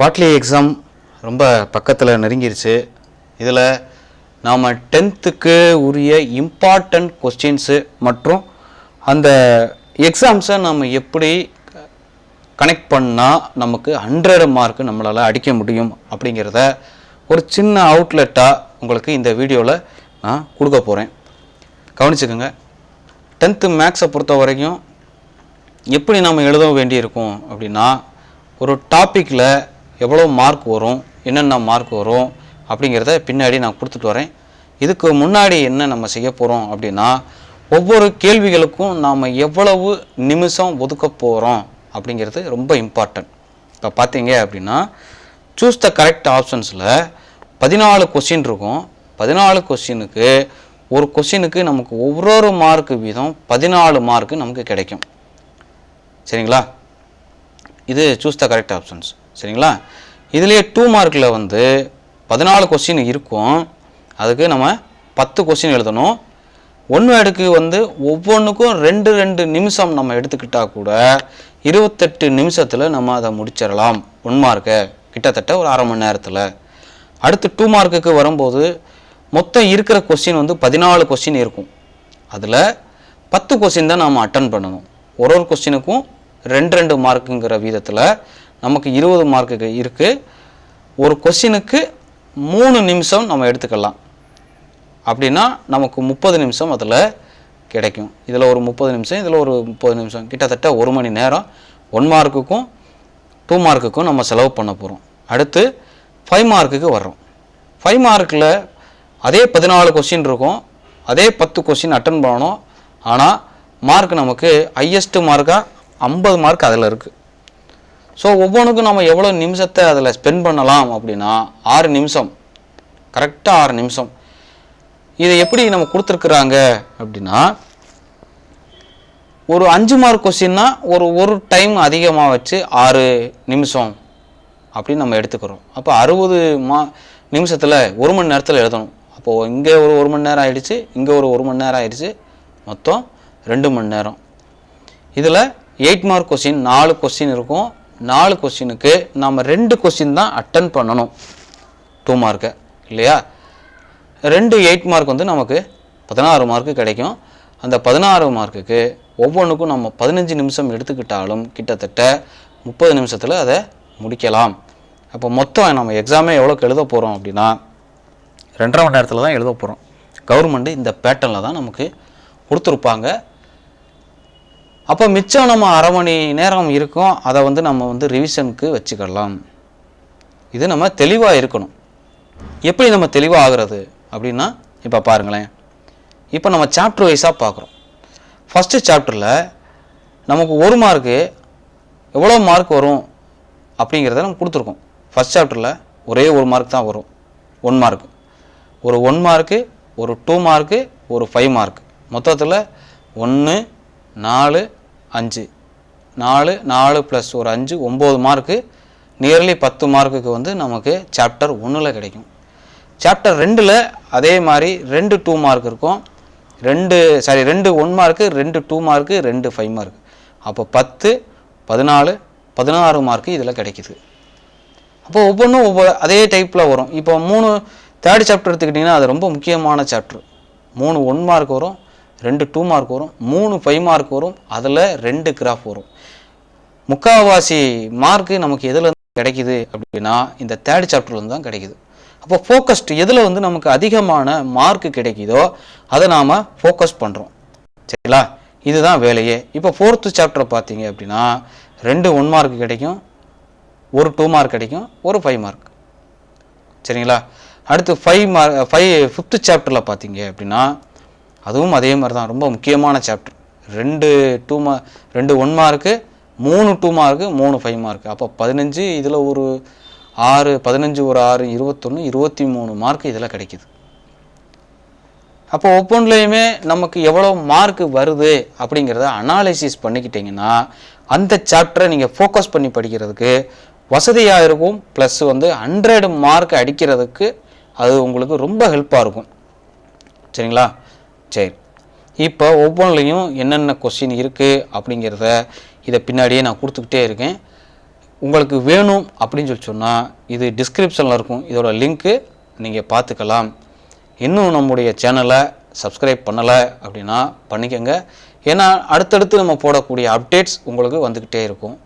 Quarterly exam ரொம்ப பக்கத்தில் நெருங்கிருச்சு. இதில் நாம் டென்த்துக்கு உரிய இம்பார்ட்டண்ட் கொஸ்டின்ஸு மற்றும் அந்த எக்ஸாம்ஸை நம்ம எப்படி கனெக்ட் பண்ணால் நமக்கு ஹண்ட்ரட் மார்க் நம்மளால் அடிக்க முடியும் அப்படிங்கிறத ஒரு சின்ன அவுட்லெட்டாக உங்களுக்கு இந்த வீடியோவில் நான் கொடுக்க போகிறேன் கவனிச்சுக்கோங்க. டென்த்து மேக்ஸை பொறுத்த வரைக்கும் எப்படி நம்ம எழுத வேண்டியிருக்கும் அப்படின்னா ஒரு டாப்பிக்கில் எவ்வளோ மார்க் வரும் என்னென்ன மார்க் வரும் அப்படிங்கிறத பின்னாடி நான் கொடுத்துட்டு வரேன். இதுக்கு முன்னாடி என்ன நம்ம செய்ய போகிறோம் அப்படின்னா ஒவ்வொரு கேள்விகளுக்கும் நாம் எவ்வளவு நிமிஷம் ஒதுக்க போகிறோம் அப்படிங்கிறது ரொம்ப இம்பார்ட்டன்ட் இப்போ பார்த்தீங்க அப்படின்னா சூஸ் த கரெக்ட் ஆப்ஷன்ஸில் பதினாலு கொஸ்டின் இருக்கும். பதினாலு கொஸ்டினுக்கு ஒரு கொஸ்டினுக்கு நமக்கு ஒவ்வொரு மார்க்கு வீதம் பதினாலு மார்க்கு நமக்கு கிடைக்கும். சரிங்களா? இது சூஸ் த கரெக்ட் ஆப்ஷன்ஸ் சரிங்களா? இதுலேயே டூ மார்க்கில் வந்து பதினாலு கொஸ்டின் இருக்கும். அதுக்கு நம்ம பத்து கொஸ்டின் எழுதணும். ஒன் அடுக்கு வந்து ஒவ்வொன்றுக்கும் ரெண்டு ரெண்டு நிமிஷம் நம்ம எடுத்துக்கிட்டால் கூட இருபத்தெட்டு நிமிஷத்தில் நம்ம அதை முடிச்சிடலாம். ஒன் மார்க்கை கிட்டத்தட்ட ஒரு அரை மணி நேரத்தில். அடுத்து டூ மார்க்குக்கு வரும்போது மொத்தம் இருக்கிற கொஸ்டின் வந்து பதினாலு கொஸ்டின் இருக்கும். அதில் பத்து கொஸ்டின் தான் நாம் அட்டன் பண்ணணும். ஒரு ஒரு கொஸ்டினுக்கும் ரெண்டு ரெண்டு மார்க்குங்கிற வீதத்தில் நமக்கு இருபது மார்க்கு இருக்குது ஒரு கொஷினுக்கு மூணு நிமிஷம் நம்ம எடுத்துக்கலாம். அப்படின்னா நமக்கு முப்பது நிமிஷம் அதில் கிடைக்கும். இதில் ஒரு முப்பது நிமிஷம் இதில் ஒரு முப்பது நிமிஷம். கிட்டத்தட்ட ஒரு மணி நேரம். ஒன் மார்க்குக்கும் டூ மார்க்குக்கும் நம்ம செலவு பண்ண போகிறோம் அடுத்து ஃபைவ் மார்க்குக்கு வர்றோம். ஃபைவ் மார்க்கில் அதே பதினாலு கொஸ்டின் இருக்கும். அதே பத்து கொஸ்டின் அட்டன் பண்ணணும். ஆனால் மார்க் நமக்கு ஹையஸ்ட்டு மார்க்காக ஐம்பது மார்க் அதில் இருக்குது ஸோ ஒவ்வொன்றுக்கும் நம்ம எவ்வளோ நிமிஷத்தை அதில் ஸ்பெண்ட் பண்ணலாம் அப்படின்னா ஆறு நிமிஷம். கரெக்டாக ஆறு நிமிஷம். இதை எப்படி நம்ம கொடுத்துருக்குறாங்க அப்படின்னா ஒரு அஞ்சு மார்க் கொஸ்டின்னா ஒரு ஒரு டைம் அதிகமாக வச்சு ஆறு நிமிஷம் அப்படின்னு நம்ம எடுத்துக்கிறோம். அப்போ அறுபது மா நிமிஷத்தில் ஒரு மணி நேரத்தில் எழுதணும். அப்போது இங்கே ஒரு ஒரு மணி நேரம் ஆயிடுச்சு இங்கே ஒரு ஒரு மணி நேரம் ஆயிடுச்சு. மொத்தம் ரெண்டு மணி நேரம். இதில் எயிட் மார்க் கொஸ்டின் நாலு கொஸ்டின் இருக்கும். நாலு கொஸ்டினுக்கு நாம் ரெண்டு கொஸ்டின் தான் அட்டன் பண்ணணும். டூ மார்க்கை இல்லையா? ரெண்டு எயிட் மார்க் வந்து நமக்கு பதினாறு மார்க்கு கிடைக்கும். அந்த பதினாறு மார்க்குக்கு ஒவ்வொன்றுக்கும் நம்ம பதினஞ்சு நிமிஷம் எடுத்துக்கிட்டாலும் கிட்டத்தட்ட முப்பது நிமிஷத்தில் அதை முடிக்கலாம். அப்போ மொத்தம் நம்ம எக்ஸாமே எவ்வளோக்கு எழுத போகிறோம் அப்படின்னா ரெண்டரை மணி நேரத்தில் தான் எழுத போகிறோம் கவர்மெண்ட்டு இந்த பேட்டர்னில் தான் நமக்கு கொடுத்துருப்பாங்க. அப்போ மிச்சம் நம்ம அரை மணி நேரம் இருக்கும். அதை வந்து நம்ம வந்து ரிவிஷனுக்கு வச்சுக்கலாம். இது நம்ம தெளிவாக இருக்கணும். எப்படி நம்ம தெளிவாக ஆகிறது அப்படின்னா இப்போ பாருங்களேன். இப்போ நம்ம சாப்டர் வைஸாக பார்க்குறோம் ஃபஸ்ட்டு சாப்டரில் நமக்கு ஒரு மார்க்கு எவ்வளோ மார்க் வரும் அப்படிங்கிறத நம்ம கொடுத்துருக்கோம். ஃபஸ்ட் சாப்டரில் ஒரே ஒரு மார்க் தான் வரும். ஒன் மார்க் ஒரு ஒன் மார்க்கு ஒரு டூ மார்க்கு ஒரு ஃபைவ் மார்க் மொத்தத்தில் ஒன்று நாலு அஞ்சு. நாலு நாலு ப்ளஸ் ஒரு அஞ்சு ஒம்பது மார்க்கு நியர்லி பத்து மார்க்குக்கு வந்து நமக்கு சாப்டர் ஒன்றில் கிடைக்கும். சாப்டர் ரெண்டில் அதே மாதிரி ரெண்டு டூ மார்க் இருக்கும். ரெண்டு சாரி ரெண்டு ஒன் மார்க்கு ரெண்டு டூ மார்க்கு ரெண்டு ஃபைவ் மார்க் அப்போ பத்து பதினாலு பதினாறு மார்க்கு இதில் கிடைக்குது. அப்போ ஒவ்வொன்றும் ஒவ்வொரு அதே டைப்பில் வரும். இப்போ மூணு தேர்ட் சாப்டர் எடுத்துக்கிட்டிங்கன்னா அது ரொம்ப முக்கியமான சாப்டர் மூணு ஒன் மார்க் வரும். ரெண்டு டூ மார்க் வரும் மூணு ஃபைவ் மார்க் வரும் அதில் ரெண்டு கிராஃப் வரும். முக்கால்வாசி மார்க்கு நமக்கு எதில் கிடைக்குது அப்படின்னா இந்த தேர்ட் சாப்டர்லேருந்து தான் கிடைக்குது. அப்போ ஃபோக்கஸ்ட் எதில் வந்து நமக்கு அதிகமான மார்க் கிடைக்குதோ அதை நாம் ஃபோக்கஸ் பண்ணுறோம் சரிங்களா? இதுதான் வேலையே. இப்போ ஃபோர்த்து சாப்டர் பார்த்தீங்க அப்படின்னா ரெண்டு ஒன் மார்க் கிடைக்கும் ஒரு டூ மார்க் கிடைக்கும் ஒரு ஃபைவ் மார்க் சரிங்களா? அடுத்து ஃபைவ் மார்க் ஃபைவ் ஃபிஃப்த்து சாப்டரில் பார்த்தீங்க அப்படின்னா அதுவும் அதே மாதிரி தான் ரொம்ப முக்கியமான சாப்டர் ரெண்டு டூ மா ரெண்டு ஒன் மார்க்கு மூணு டூ மார்க்கு மூணு ஃபைவ் மார்க்கு அப்போ பதினஞ்சு இதில் ஒரு ஆறு பதினஞ்சு ஒரு ஆறு இருபத்தொன்று இருபத்தி மூணு மார்க் இதில் கிடைக்குது. அப்போ ஒவ்வொன்றுலையுமே நமக்கு எவ்வளோ மார்க் வருது அப்படிங்கிறத அனாலிசிஸ் பண்ணிக்கிட்டிங்கன்னா அந்த சாப்டரை நீங்கள் ஃபோக்கஸ் பண்ணி படிக்கிறதுக்கு வசதியாக இருக்கும். ப்ளஸ் வந்து ஹண்ட்ரட் மார்க் அடிக்கிறதுக்கு அது உங்களுக்கு ரொம்ப ஹெல்ப்பாக இருக்கும். சரிங்களா? சரி. இப்போ ஒவ்வொன்றிலையும் என்னென்ன கொஸ்டின் இருக்குது அப்படிங்கிறத இதை பின்னாடியே நான் கொடுத்துக்கிட்டே இருக்கேன். உங்களுக்கு வேணும் அப்படின்னு சொல்லி சொன்னால் இது டிஸ்கிரிப்ஷனில் இருக்கும். இதோட லிங்க்கு நீங்கள் பார்த்துக்கலாம். இன்னும் நம்முடைய சேனலை சப்ஸ்கிரைப் பண்ணலை அப்படின்னா பண்ணிக்கோங்க. ஏன்னா அடுத்தடுத்து நம்ம போடக்கூடிய அப்டேட்ஸ் உங்களுக்கு வந்துக்கிட்டே இருக்கும்.